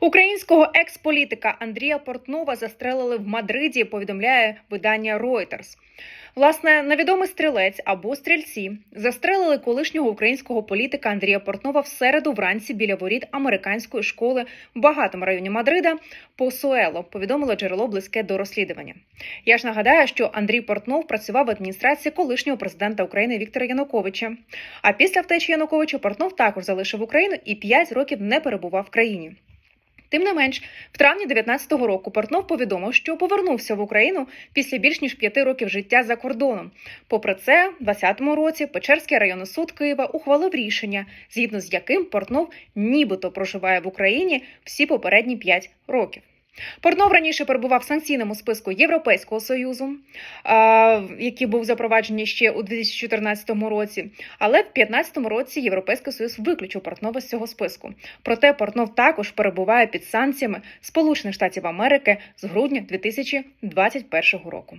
Українського експолітика Андрія Портнова застрелили в Мадриді. Повідомляє видання Reuters. Власне, невідомий стрілець або стрільці застрелили колишнього українського політика Андрія Портнова в середу вранці біля воріт американської школи в багатому районі Мадрида Посуело. Повідомило джерело близьке до розслідування. Я ж нагадаю, що Андрій Портнов працював в адміністрації колишнього президента України Віктора Януковича. А після втечі Януковича Портнов також залишив Україну і 5 років не перебував в країні. Тим не менш, в травні 19-го року Портнов повідомив, що повернувся в Україну після більш ніж п'яти років життя за кордоном. Попри це, в 20-му році Печерський районний суд Києва ухвалив рішення, згідно з яким Портнов нібито проживає в Україні всі попередні 5 років. Портнов раніше перебував в санкційному списку Європейського союзу, який був запроваджений ще у 2014 році. Але в 2015 році Європейський союз виключив Портнова з цього списку. Проте Портнов також перебуває під санкціями Сполучених Штатів Америки з грудня 2021 року.